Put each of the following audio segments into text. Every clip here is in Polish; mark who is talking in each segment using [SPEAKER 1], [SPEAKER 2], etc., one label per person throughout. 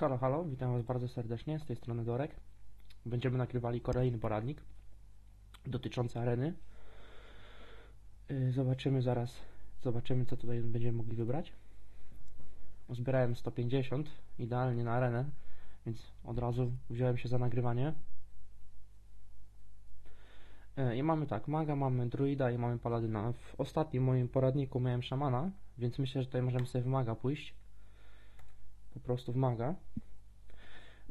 [SPEAKER 1] Halo, halo, witam Was bardzo serdecznie, z tej strony Dorek. Będziemy nagrywali kolejny poradnik dotyczący areny. Yy, Zobaczymy zaraz, zobaczymy co tutaj będziemy mogli wybrać. Uzbierałem 150, idealnie na arenę, więc od razu wziąłem się za nagrywanie. Yy, I mamy tak, maga, mamy druida i mamy paladyna. W ostatnim moim poradniku miałem szamana, więc myślę, że tutaj możemy sobie w maga pójść po prostu wmaga.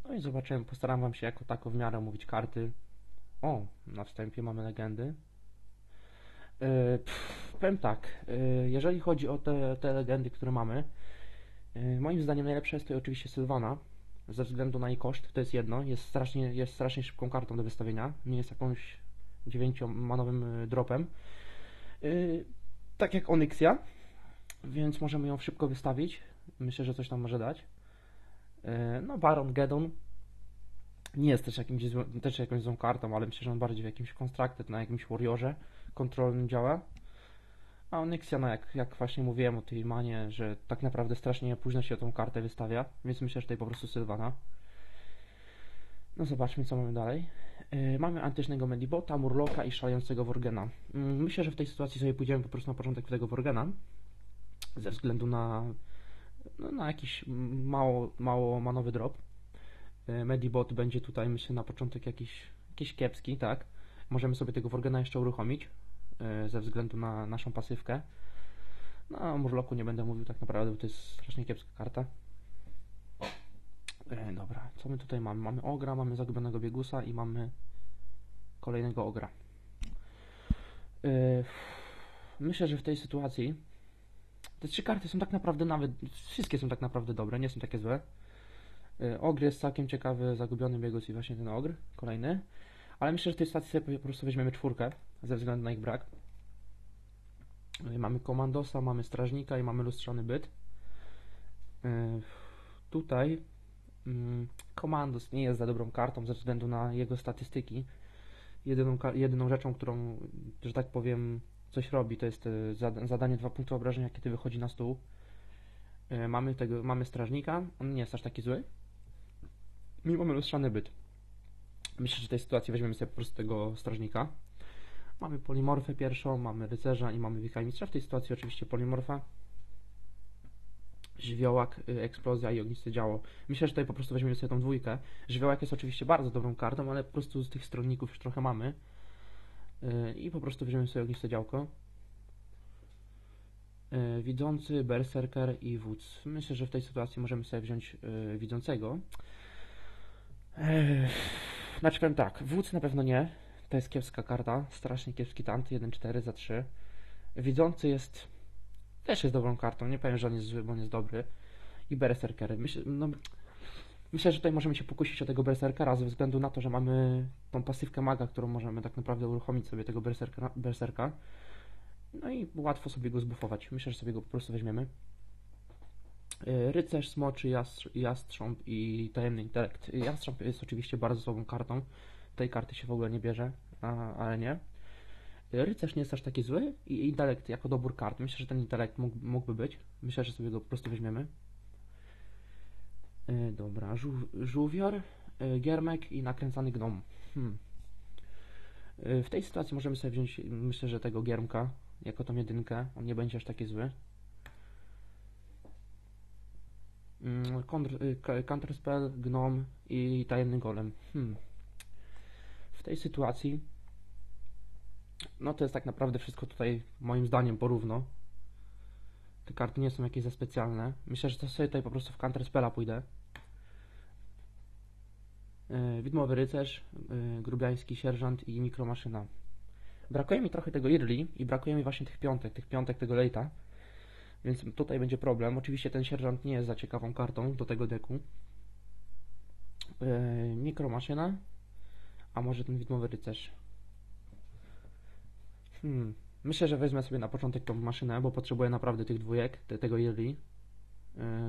[SPEAKER 1] No i zobaczymy, postaram Wam się jako tako w miarę mówić karty. O, na wstępie mamy legendy. Yy, pff, powiem tak, yy, jeżeli chodzi o te, te legendy, które mamy, yy, moim zdaniem najlepsza jest to oczywiście Sylwana, ze względu na jej koszt, to jest jedno, jest strasznie, jest strasznie szybką kartą do wystawienia, nie jest jakąś dziewięciomanowym dropem. Yy, tak jak Onyxia, więc możemy ją szybko wystawić. Myślę, że coś tam może dać. E, No, Baron Geddon nie jest też, jakimś też jakąś złą kartą, ale myślę, że on bardziej w jakimś Constructed, na jakimś Warriorze kontrolnym działa. A Onyxia, no jak, jak właśnie mówiłem o tej manie, że tak naprawdę strasznie późno się tą kartę wystawia, więc myślę, że tutaj po prostu Sylwana. No zobaczmy, co mamy dalej. E, Mamy antycznego Medibota, Murloka i szalejącego Worgena. Mm, Myślę, że w tej sytuacji sobie pójdziemy po prostu na początek tego Worgena, ze względu na no, na jakiś mało, mało manowy drop. E, Medibot będzie tutaj, myślę, na początek jakiś, jakiś kiepski, tak? Możemy sobie tego Worgena jeszcze uruchomić e, ze względu na naszą pasywkę. No, o Murloku nie będę mówił tak naprawdę, bo to jest strasznie kiepska karta. E, dobra, co my tutaj mamy? Mamy Ogra, mamy Zagubionego Biegusa i mamy kolejnego Ogra. E, myślę, że w tej sytuacji te trzy karty są tak naprawdę nawet, wszystkie są tak naprawdę dobre, nie są takie złe. Y, Ogr jest całkiem ciekawy, zagubiony biegus i właśnie ten ogr, kolejny. Ale myślę, że w tej sytuacji sobie po prostu weźmiemy czwórkę, ze względu na ich brak. Y, Mamy komandosa, mamy strażnika i mamy lustrzany byt. Y, Tutaj mm, komandos nie jest za dobrą kartą ze względu na jego statystyki. Jedyną, jedyną rzeczą, którą, że tak powiem, coś robi, to jest e, zada- zadanie dwa punkty obrażenia, kiedy wychodzi na stół. E, Mamy tego, mamy strażnika, on nie jest aż taki zły. I mamy lustrzany byt. Myślę, że w tej sytuacji weźmiemy sobie po prostu tego strażnika. Mamy polimorfę pierwszą, mamy rycerza i mamy wikamistrza. W tej sytuacji oczywiście polimorfa. Żywiołak, y, eksplozja i ogniste działo. Myślę, że tutaj po prostu weźmiemy sobie tą dwójkę. Żywiołak jest oczywiście bardzo dobrą kartą, ale po prostu z tych stronników już trochę mamy. I po prostu weźmiemy sobie ogniste działko. Yy, Widzący, Berserker i Wódz. Myślę, że w tej sytuacji możemy sobie wziąć yy, Widzącego. Yy, Znaczy powiem tak, Wódz na pewno nie. To jest kiepska karta, strasznie kiepski tant, 1-4 za 3. Widzący jest też jest dobrą kartą, nie powiem, że on jest zły, bo on jest dobry. I Berserker. Myślę, no, Myślę, że tutaj możemy się pokusić o tego berserkera ze względu na to, że mamy tą pasywkę maga, którą możemy tak naprawdę uruchomić sobie tego berserka, berserka. No i łatwo sobie go zbufować. Myślę, że sobie go po prostu weźmiemy. Yy, Rycerz, Smoczy, Jastrz- Jastrząb i Tajemny Intelekt. Jastrząb jest oczywiście bardzo słabą kartą. Tej karty się w ogóle nie bierze na arenie. Yy, Rycerz nie jest aż taki zły i Intelekt jako dobór kart. Myślę, że ten Intelekt mógł, mógłby być. Myślę, że sobie go po prostu weźmiemy. E, Dobra, żół, żółwior, e, giermek i nakręcany gnom. Hmm. E, W tej sytuacji możemy sobie wziąć, myślę, że tego giermka jako tą jedynkę. On nie będzie aż taki zły. Mm, counterspell, gnom i tajemny golem. Hmm. W tej sytuacji no to jest tak naprawdę wszystko tutaj moim zdaniem porówno. Te karty nie są jakieś za specjalne. Myślę, że to sobie tutaj po prostu w counterspella pójdę. Yy, Widmowy rycerz, yy, grubiański sierżant i mikromaszyna. Brakuje mi trochę tego early i brakuje mi właśnie tych piątek, tych piątek tego late'a. Więc tutaj będzie problem. Oczywiście ten sierżant nie jest za ciekawą kartą do tego deku. Yy, mikromaszyna, a może ten widmowy rycerz. Hmm. Myślę, że wezmę sobie na początek tą maszynę, bo potrzebuję naprawdę tych dwójek, te, tego early.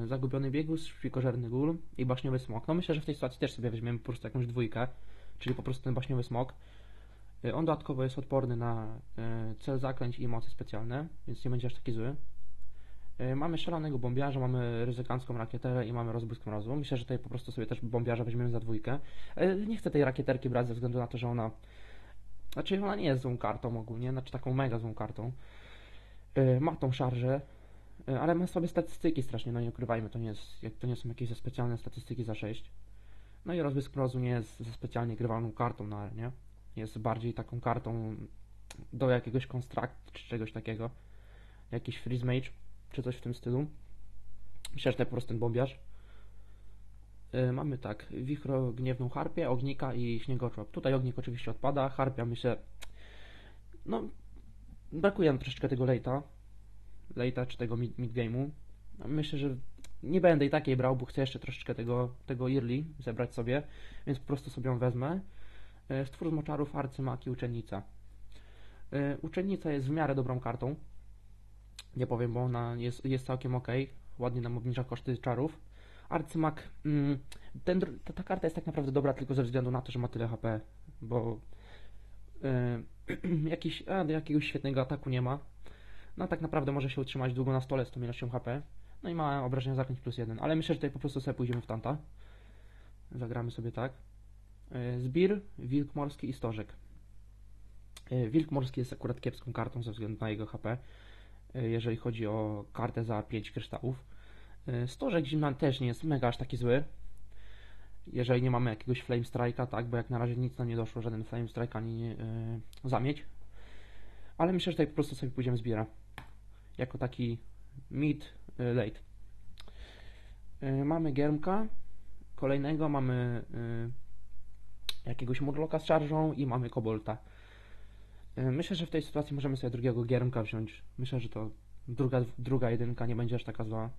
[SPEAKER 1] Yy, Zagubiony biegus, szpikożerny gól i baśniowy smok. No myślę, że w tej sytuacji też sobie weźmiemy po prostu jakąś dwójkę, czyli po prostu ten baśniowy smok. Yy, On dodatkowo jest odporny na yy, cel zaklęć i mocy specjalne, więc nie będzie aż taki zły. E, Mamy szalonego bombiarza, mamy ryzykancką rakieterę i mamy rozbłysk mrozu. Myślę, że tutaj po prostu sobie też bombiarza weźmiemy za dwójkę. E, Nie chcę tej rakieterki brać ze względu na to, że ona... Znaczy ona nie jest złą kartą ogólnie, znaczy taką mega złą kartą. E, Ma tą szarżę, e, ale ma sobie statystyki strasznie, no nie ukrywajmy, to nie, jest, to nie są jakieś za specjalne statystyki za 6. No i rozbłysk mrozu nie jest za specjalnie grywalną kartą na arenie. Jest bardziej taką kartą do jakiegoś konstrakt czy czegoś takiego. Jakiś freeze mage czy coś w tym stylu. Myślę, że to po prostu ten bombiarz. Yy, mamy tak, wichro, gniewną harpię, ognika i śniegoczłap. Tutaj ognik oczywiście odpada, harpia myślę, no brakuje nam troszeczkę tego late'a, late'a czy tego mid, mid game'u. Myślę, że nie będę i takiej brał, bo chcę jeszcze troszeczkę tego, tego early zebrać sobie, więc po prostu sobie ją wezmę. Yy, Stwór z moczarów, arcymak i uczennica. Yy, Uczennica jest w miarę dobrą kartą. Nie powiem, bo ona jest, jest całkiem ok. Ładnie nam obniża koszty czarów. Arcymak. Mm, ten, ta, ta karta jest tak naprawdę dobra tylko ze względu na to, że ma tyle HP, bo yy, jakiś, a, jakiegoś świetnego ataku nie ma. No tak naprawdę może się utrzymać długo na stole z tą ilością HP. No i ma obrażenia zaklęć plus jeden. Ale myślę, że tutaj po prostu sobie pójdziemy w tanta. Zagramy sobie tak. Yy, Zbir, Wilk Morski i Stożek. Yy, Wilk Morski jest akurat kiepską kartą ze względu na jego HP y, jeżeli chodzi o kartę za 5 kryształów. Stożek zimna też nie jest mega aż taki zły. Jeżeli nie mamy jakiegoś Flame Strike'a, tak, bo jak na razie nic nam nie doszło, żaden Flame Strike ani yy, zamieć. Ale myślę, że tutaj po prostu sobie pójdziemy zbiera. Jako taki mid, y, late. Y, Mamy Germka, kolejnego mamy y, jakiegoś Murloka z szarżą i mamy Kobolta. Myślę, że w tej sytuacji możemy sobie drugiego giermka wziąć. Myślę, że to druga, druga jedynka nie będzie aż taka zła.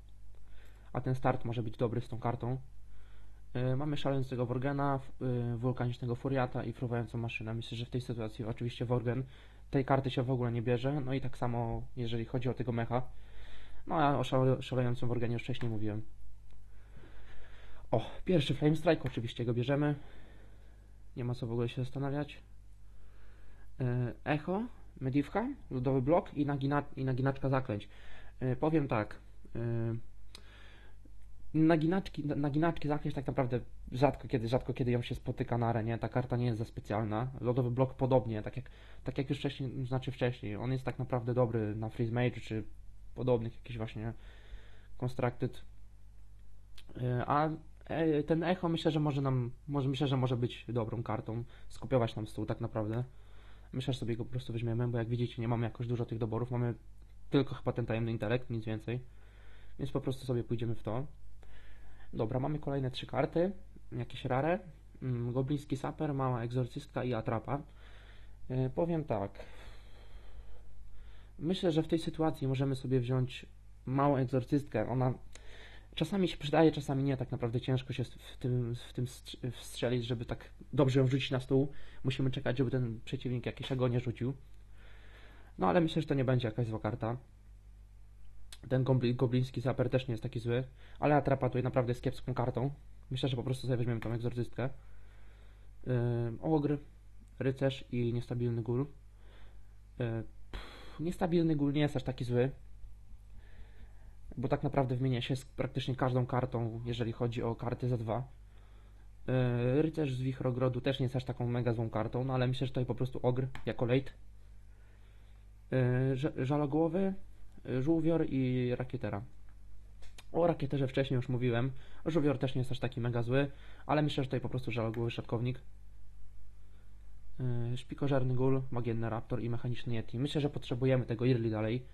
[SPEAKER 1] A ten start może być dobry z tą kartą. Mamy szalejącego Worgena, wulkanicznego Furiata i fruwającą maszynę. Myślę, że w tej sytuacji oczywiście Worgen tej karty się w ogóle nie bierze. No i tak samo jeżeli chodzi o tego mecha. No a o szale, szalejącym Worgenie już wcześniej mówiłem. O, pierwszy Flame Strike, oczywiście go bierzemy. Nie ma co w ogóle się zastanawiać. E, Echo, Mediwka, Ludowy Blok i, nagina, i naginaczka zaklęć. E, Powiem tak. e, Naginaczki, naginaczki zaklęć tak naprawdę rzadko kiedy, rzadko kiedy ją się spotyka na arenie. Ta karta nie jest za specjalna. Lodowy Blok podobnie, tak jak, tak jak już wcześniej, znaczy wcześniej. On jest tak naprawdę dobry na Freeze Mage czy podobnych jakichś właśnie Constructed. E, A e, ten Echo myślę, że może nam, może, myślę, że może być dobrą kartą. Skopiować nam stół tak naprawdę. Myślę, że sobie go po prostu weźmiemy, bo jak widzicie nie mamy jakoś dużo tych doborów, mamy tylko chyba ten tajemny intelekt, nic więcej. Więc po prostu sobie pójdziemy w to. Dobra, mamy kolejne trzy karty, jakieś rare. Mm, Gobliński saper, mała egzorcystka i atrapa. E, powiem tak. Myślę, że w tej sytuacji możemy sobie wziąć małą egzorcystkę. Ona czasami się przydaje, czasami nie. Tak naprawdę ciężko się w tym, w tym strz- wstrzelić, żeby tak dobrze ją wrzucić na stół. Musimy czekać, żeby ten przeciwnik jakieś agonie rzucił. No ale myślę, że to nie będzie jakaś zła karta. Ten gobli, gobliński saper też nie jest taki zły, ale atrapa tutaj naprawdę jest kiepską kartą. Myślę, że po prostu sobie weźmiemy tą egzorcystkę. Yy, ogr, rycerz i niestabilny gól. Yy, pff, niestabilny gól nie jest aż taki zły, bo tak naprawdę wymienia się z praktycznie każdą kartą, jeżeli chodzi o karty za dwa. Yy, Rycerz z Wichrogrodu też nie jest aż taką mega złą kartą, no ale myślę, że tutaj po prostu ogr jako late. Yy, Żalogłowy, Żółwior i Rakietera. O Rakieterze wcześniej już mówiłem. Żółwior też nie jest aż taki mega zły, ale myślę, że tutaj po prostu Żalogłowy Szatkownik. Yy, Szpikożerny Gul, Magienny Raptor i Mechaniczny Yeti. Myślę, że potrzebujemy tego Irli dalej.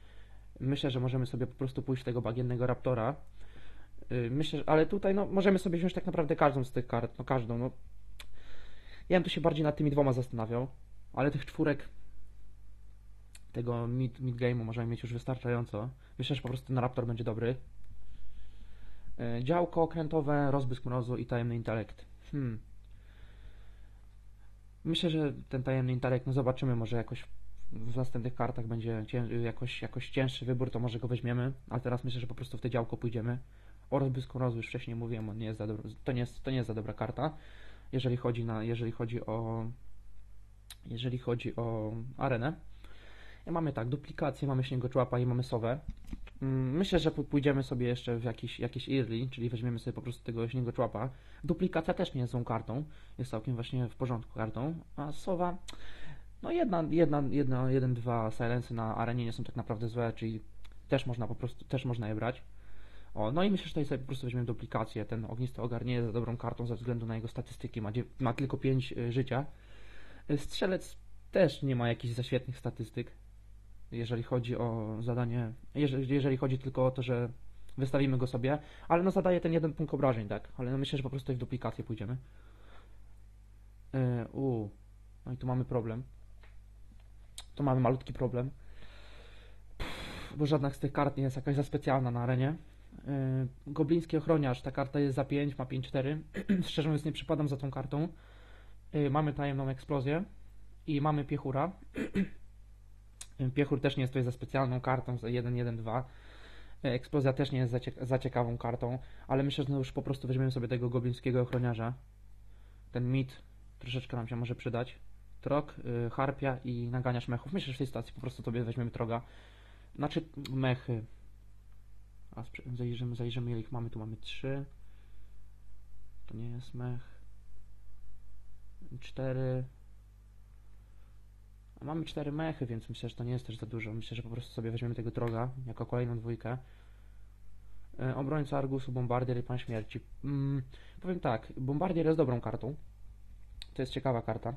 [SPEAKER 1] Myślę, że możemy sobie po prostu pójść tego Bagiennego Raptora. Yy, Myślę, że, ale tutaj no, możemy sobie wziąć tak naprawdę każdą z tych kart, no każdą, no. Ja bym tu się bardziej nad tymi dwoma zastanawiał, ale tych czwórek tego mid, mid game'u możemy mieć już wystarczająco. Myślę, że po prostu ten Raptor będzie dobry. Yy, Działko okrętowe, rozbłysk mrozu i tajemny intelekt. Hmm. Myślę, że ten tajemny intelekt, no zobaczymy, może jakoś w następnych kartach będzie cię, jakoś, jakoś cięższy wybór, to może go weźmiemy, ale teraz myślę, że po prostu w te działko pójdziemy. O rozbłysku mrozu już wcześniej mówiłem, on nie jest za to, nie jest, to nie jest za dobra karta, jeżeli chodzi, na, jeżeli chodzi o jeżeli chodzi o arenę. I mamy tak, duplikację, mamy śniegoczłapa i mamy sowę. Mm, Myślę, że pójdziemy sobie jeszcze w jakiś, jakiś early, czyli weźmiemy sobie po prostu tego śniego człapa. Duplikacja też nie jest złą kartą, jest całkiem właśnie w porządku kartą, a Sowa, no jedna, jedna, jedna, jeden, dwa silency na arenie nie są tak naprawdę złe, czyli też można po prostu, też można je brać. O, no i myślę, że tutaj sobie po prostu weźmiemy duplikację. Ten ognisty ogar nie jest za dobrą kartą ze względu na jego statystyki, ma, ma tylko 5 życia. Y, Strzelec też nie ma jakichś za świetnych statystyk, jeżeli chodzi o zadanie, jeżeli, jeżeli chodzi tylko o to, że wystawimy go sobie, ale no zadaje ten jeden punkt obrażeń, tak, ale no myślę, że po prostu w duplikację pójdziemy. Yy, u, no i tu mamy problem. Tu mamy malutki problem, Pff, bo żadna z tych kart nie jest jakaś za specjalna na arenie. Yy, ochroniarz, ta karta jest za 5, ma 5-4. Szczerze mówiąc nie przypadam za tą kartą. Yy, Mamy tajemną eksplozję i mamy piechura. Piechur też nie jest tutaj za specjalną kartą, za 1-1-2. Eksplozja też nie jest za, cie- za ciekawą kartą, ale myślę, że już po prostu weźmiemy sobie tego goblińskiego ochroniarza. Ten mit troszeczkę nam się może przydać. Trok, y, harpia i naganiacz mechów. Myślę, że w tej stacji po prostu sobie weźmiemy troga. Znaczy mechy. A zajrzymy, zajrzymy ile ich mamy. Tu mamy 3. To nie jest mech. 4. A mamy 4 mechy, więc myślę, że to nie jest też za dużo. Myślę, że po prostu sobie weźmiemy tego droga jako kolejną dwójkę. E, Obrońca Argusu, Bombardier i Pan Śmierci. Mm, powiem tak, Bombardier jest dobrą kartą. To jest ciekawa karta.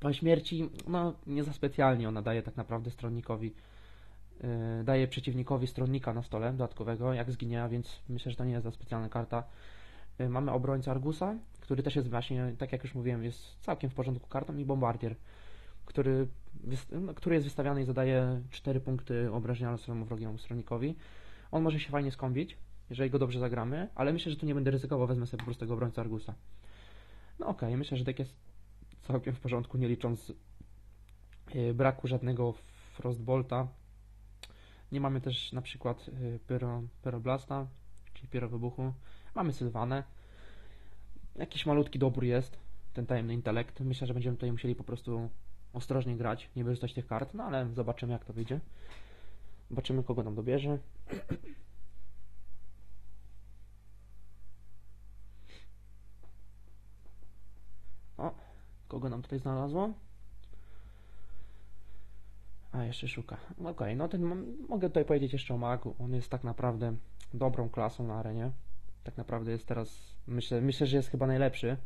[SPEAKER 1] Pan Śmierci, no nie za specjalnie ona daje tak naprawdę stronnikowi. e, daje przeciwnikowi stronnika na stole dodatkowego, jak zginie, więc myślę, że to nie jest za specjalna karta. E, Mamy obrońcę Argusa, który też jest właśnie, tak jak już mówiłem, jest całkiem w porządku kartą i Bombardier który, no, który jest wystawiany i zadaje 4 punkty obrażenia losowemu wrogiemu stronikowi. On może się fajnie skąpić, jeżeli go dobrze zagramy, ale myślę, że tu nie będę ryzykował, wezmę sobie po prostu tego obrońcę Argusa. No okej, myślę, że deck jest całkiem w porządku, nie licząc yy, braku żadnego Frostbolta. Nie mamy też na przykład yy, pyro, Pyroblasta, czyli Pyrowybuchu. Mamy Sylwanę. Jakiś malutki dobór jest, ten tajemny intelekt. Myślę, że będziemy tutaj musieli po prostu ostrożnie grać, nie wykorzystać tych kart, no ale zobaczymy jak to wyjdzie. Zobaczymy kogo nam dobierze. O, kogo nam tutaj znalazło? A, jeszcze szuka. Okej, no ten, mogę tutaj powiedzieć jeszcze o Magu. On jest tak naprawdę dobrą klasą na arenie. Tak naprawdę jest teraz, myślę, myślę, że jest chyba najlepszy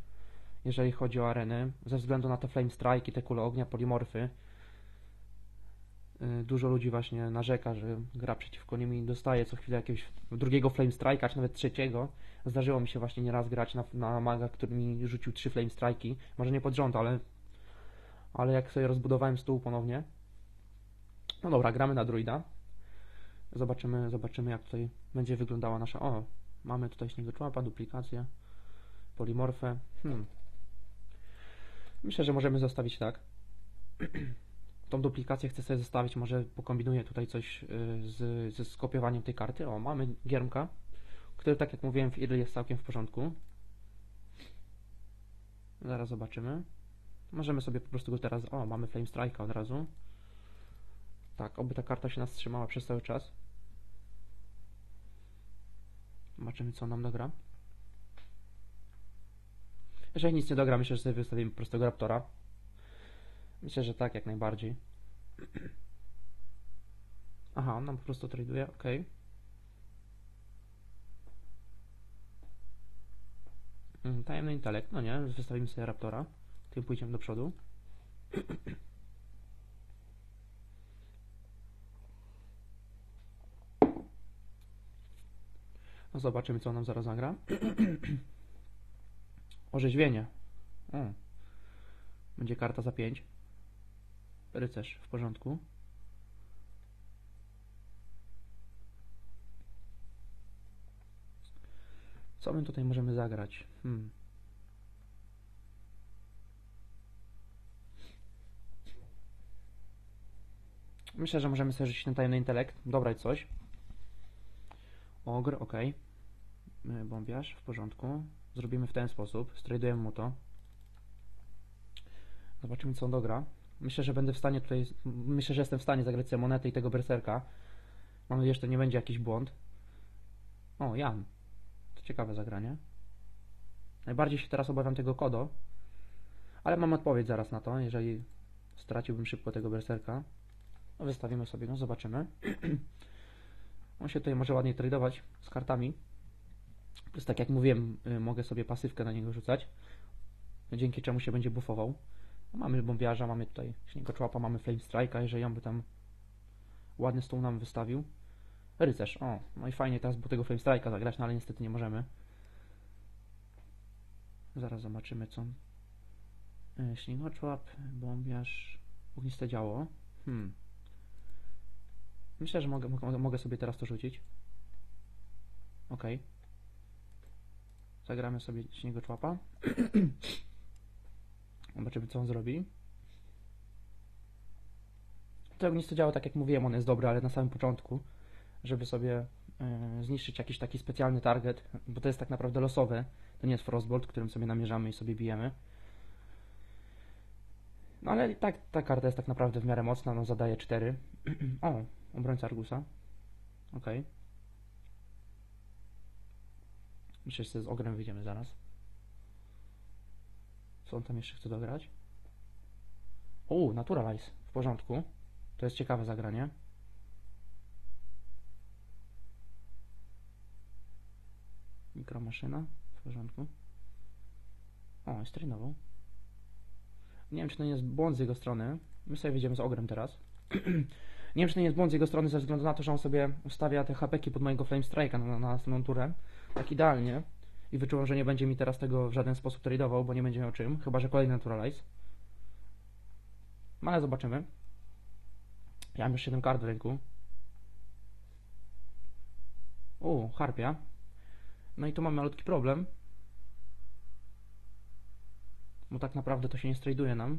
[SPEAKER 1] jeżeli chodzi o areny, ze względu na te flame strike, te kule ognia, polimorfy. Y, Dużo ludzi właśnie narzeka, że gra przeciwko nim i dostaje co chwilę jakiegoś drugiego flame strike'a, czy nawet trzeciego. Zdarzyło mi się właśnie nieraz grać na, na maga, który mi rzucił trzy flame strike'i. Może nie pod rząd, ale, ale jak sobie rozbudowałem stół ponownie. No dobra, gramy na druida. Zobaczymy, zobaczymy jak tutaj będzie wyglądała nasza... O, mamy tutaj śniego człapa, duplikację, polimorfę. Hmm. Myślę, że możemy zostawić tak. Tą duplikację chcę sobie zostawić, może pokombinuję tutaj coś y, z, ze skopiowaniem tej karty. O, mamy giermka, który tak jak mówiłem w Irl jest całkiem w porządku. Zaraz zobaczymy. Możemy sobie po prostu go teraz... O, mamy Flame Strike'a od razu. Tak, oby ta karta się nas trzymała przez cały czas. Zobaczymy co nam dogra. Jeżeli nic nie dogra, myślę, że sobie wystawimy prostu Raptora. Myślę, że tak, jak najbardziej. Aha, on nam po prostu traduje, ok. Mm, Tajemny intelekt, no nie, wystawimy sobie Raptora. Tym pójdziemy do przodu. No zobaczymy, co on nam zaraz zagra. Orzeźwienie. O. Będzie karta za 5. Rycerz w porządku. Co my tutaj możemy zagrać? Hmm. Myślę, że możemy sobie rzucić ten tajemny intelekt, dobrać coś. Ogr, ok. Bombiarz, w porządku. Zrobimy w ten sposób. Stradujemy mu to. Zobaczymy, co on dogra. Myślę, że będę w stanie tutaj. Myślę, że jestem w stanie zagrać sobie monetę i tego berserka. Mam nadzieję, że to nie będzie jakiś błąd. O, Jan. To ciekawe zagranie. Najbardziej się teraz obawiam tego kodo. Ale mam odpowiedź zaraz na to, jeżeli straciłbym szybko tego berserka. No, wystawimy sobie go, zobaczymy. On się tutaj może ładnie tradować z kartami. Plus tak jak mówiłem, y, mogę sobie pasywkę na niego rzucać. Dzięki czemu się będzie buffował. No, mamy bombiarza, mamy tutaj śniegoczłapa, mamy flame strike'a, jeżeli on by tam ładny stół nam wystawił. Rycerz, o, no i fajnie teraz było tego flame strike'a zagrać, no ale niestety nie możemy. Zaraz zobaczymy co. Y, Śniegoczłap, bombiarz, ogniste działo. Hmm. Myślę, że mogę, mogę, mogę sobie teraz to rzucić. Ok. Zagramy sobie śniegoczłapa. Zobaczymy, co on zrobi. To ogniste działo, tak jak mówiłem, on jest dobry, ale na samym początku, żeby sobie y, zniszczyć jakiś taki specjalny target, bo to jest tak naprawdę losowe. To nie jest Frostbolt, którym sobie namierzamy i sobie bijemy. No ale tak ta karta jest tak naprawdę w miarę mocna, no zadaje 4. o, obrońca Argusa. Ok. Myślę, że z ogrem wyjdziemy zaraz. Co on tam jeszcze chce dograć? O, Naturalize. W porządku. To jest ciekawe zagranie. Mikromaszyna. W porządku. O, jest trenował. Nie wiem, czy to nie jest błąd z jego strony. My sobie wyjdziemy z ogrem teraz. nie wiem, czy to nie jest błąd z jego strony ze względu na to, że on sobie ustawia te hapeki pod mojego Flame Strike'a na, na następną turę. Tak idealnie. I wyczułem, że nie będzie mi teraz tego w żaden sposób tradeował, bo nie będzie miał czym. Chyba, że kolejny Naturalize. No ale zobaczymy. Ja mam już 7 kart w ręku. O, harpia. No i tu mam malutki problem. Bo tak naprawdę to się nie straduje nam.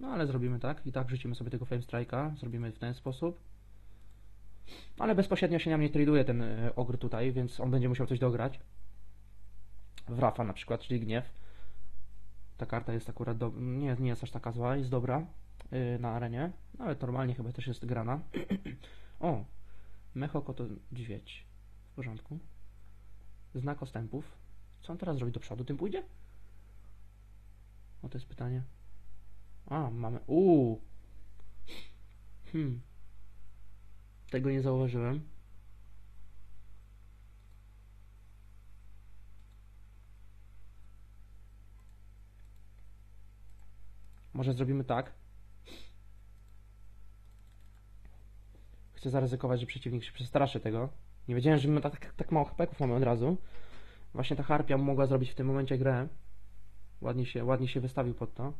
[SPEAKER 1] No ale zrobimy tak. I tak rzucimy sobie tego Flame Strike'a. Zrobimy w ten sposób. Ale bezpośrednio się nam nie traduje ten y, ogr tutaj, więc on będzie musiał coś dograć. W Rafa na przykład, czyli gniew. Ta karta jest akurat do... nie, nie jest aż taka zła, jest dobra yy, na arenie, no, ale normalnie chyba też jest grana. o, Mechoko to dźwiedź. W porządku. Znak ostępów. Co on teraz zrobi do przodu? Tym pójdzie? O, to jest pytanie. A, mamy... Uuu! Hmm. Tego nie zauważyłem. Może zrobimy tak. Chcę zaryzykować, że przeciwnik się przestraszy tego. Nie wiedziałem, że my tak, tak mało hapeków mamy od razu. Właśnie ta harpia mogła zrobić w tym momencie grę. Ładnie się, ładnie się wystawił pod to.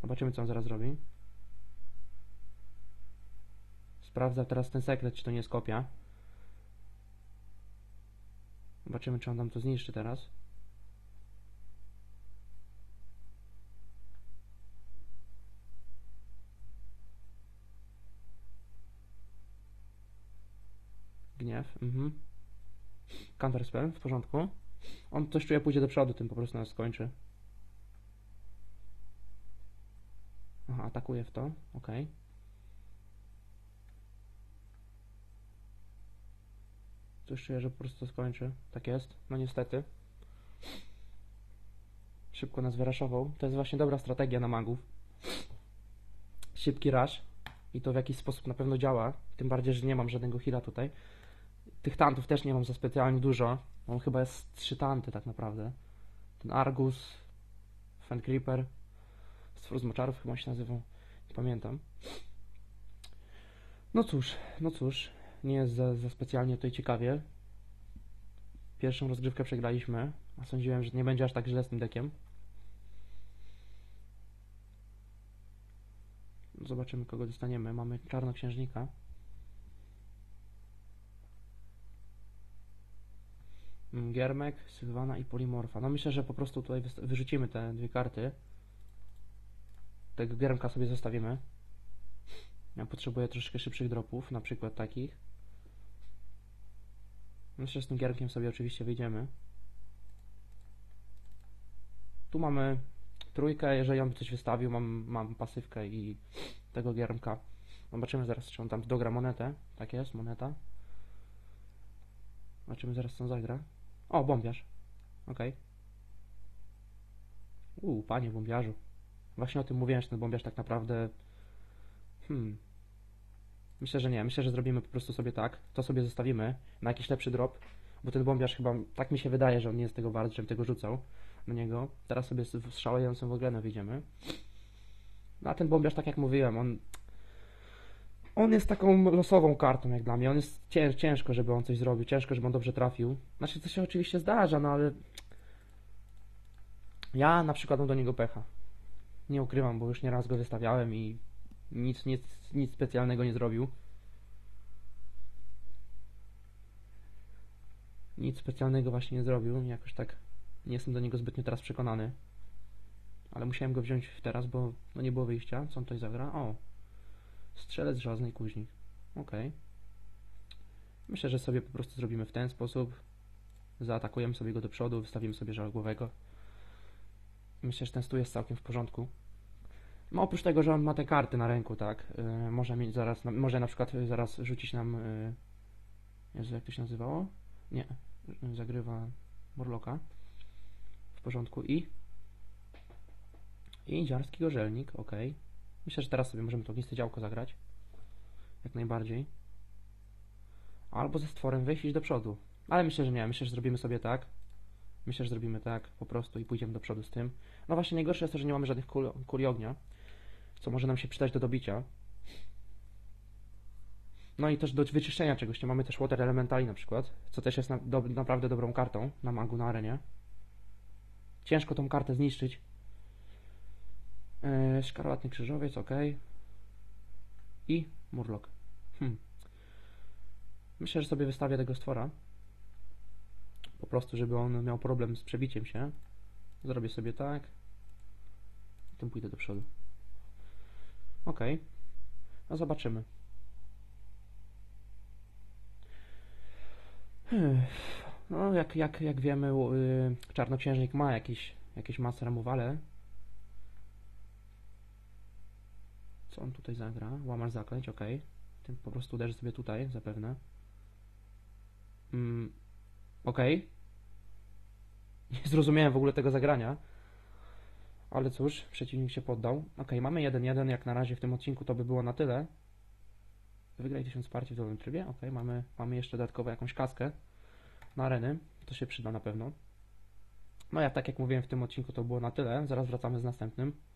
[SPEAKER 1] Zobaczymy, co on zaraz zrobi. Sprawdza teraz ten sekret, czy to nie jest kopia. Zobaczymy, czy on nam to zniszczy teraz. Gniew, mhm. Counterspell, w porządku. On coś czuje, pójdzie do przodu, tym po prostu nas skończy. Aha, atakuje w to, ok. Coś czuję, że po prostu skończy. Tak jest, no niestety. Szybko nas wyraszował. To jest właśnie dobra strategia na magów. Szybki rush. I to w jakiś sposób na pewno działa. Tym bardziej, że nie mam żadnego heala tutaj. Tych tantów też nie mam za specjalnie dużo. Mam chyba jest trzy tanty tak naprawdę. Ten Argus, Fan Creeper, Stwór z moczarów chyba się nazywał. Nie pamiętam. No cóż, no cóż. Nie jest za, za specjalnie tutaj ciekawie. Pierwszą rozgrywkę przegraliśmy, a sądziłem, że nie będzie aż tak źle z tym dekiem. Zobaczymy, kogo dostaniemy. Mamy czarnoksiężnika. Mm, Giermek, Sylwana i Polimorfa. No myślę, że po prostu tutaj wyrzucimy te dwie karty. Tego Giermka sobie zostawimy. Ja potrzebuję troszeczkę szybszych dropów, na przykład takich. Że z tym Giermkiem sobie oczywiście wyjdziemy. Tu mamy trójkę, jeżeli on by coś wystawił, mam, mam pasywkę i tego Giermka. Zobaczymy zaraz, czy on tam dogra monetę. Tak jest, moneta. Zobaczymy zaraz, co on zagra. O, bombiarz. Okej. Uuu, panie bombiarzu. Właśnie o tym mówiłem, że ten bombiarz tak naprawdę... Hmm. Myślę, że nie. Myślę, że zrobimy po prostu sobie tak. To sobie zostawimy na jakiś lepszy drop, bo ten bombiarz chyba, tak mi się wydaje, że on nie jest tego wart, żebym tego rzucał na niego. Teraz sobie z szalejącym w ogóle wyjdziemy. No a ten bombiarz, tak jak mówiłem, on... On jest taką losową kartą jak dla mnie. On jest cięż, ciężko, żeby on coś zrobił, ciężko, żeby on dobrze trafił. Znaczy, to się oczywiście zdarza, no ale... Ja na przykład mam do niego pecha. Nie ukrywam, bo już nieraz go wystawiałem i nic, nic, nic specjalnego nie zrobił. Nic specjalnego właśnie nie zrobił. Jakoś tak nie jestem do niego zbytnio teraz przekonany. Ale musiałem go wziąć teraz, bo no nie było wyjścia. Co on tutaj zagra? O! Strzelec żelazny i kuźnik. Okej. Myślę, że sobie po prostu zrobimy w ten sposób. Zaatakujemy sobie go do przodu, wystawimy sobie żelgłowego. Myślę, że ten stół jest całkiem w porządku. No oprócz tego, że on ma te karty na ręku, tak, y, może mieć zaraz, na- może na przykład y, zaraz rzucić nam, y, Jezu, jak to się nazywało? Nie, y, zagrywa Morloka. W porządku i i dziarski gorzelnik, ok. Myślę, że teraz sobie możemy to ogniste działko zagrać. Jak najbardziej. Albo ze stworem wyjść do przodu. Ale myślę, że nie. Myślę, że zrobimy sobie tak. Myślę, że zrobimy tak po prostu i pójdziemy do przodu z tym. No właśnie najgorsze jest to, że nie mamy żadnych kul, kuli ognia, co może nam się przydać do dobicia. No i też do wyczyszczenia czegoś. Nie mamy też Water Elementali na przykład, co też jest na, do, naprawdę dobrą kartą na magu na arenie. Ciężko tą kartę zniszczyć. Yy, szkarłatny krzyżowiec, ok. I murlok. Hmm. Myślę, że sobie wystawię tego stwora. Po prostu, żeby on miał problem z przebiciem się. Zrobię sobie tak. I tym pójdę do przodu. Ok. No zobaczymy. No, jak, jak, jak wiemy, yy, czarnoksiężnik ma jakieś, jakieś ramowale. Co on tutaj zagra? Łamar zaklęć, ok. Tym po prostu uderzy sobie tutaj, zapewne. Mm, ok. Nie zrozumiałem w ogóle tego zagrania. Ale cóż, przeciwnik się poddał. Ok, mamy 1-1, jak na razie w tym odcinku to by było na tyle. Wygraj 1000 partii w nowym trybie. Ok, mamy, mamy jeszcze dodatkowo jakąś kaskę na areny. To się przyda na pewno. No ja tak jak mówiłem w tym odcinku to było na tyle. Zaraz wracamy z następnym.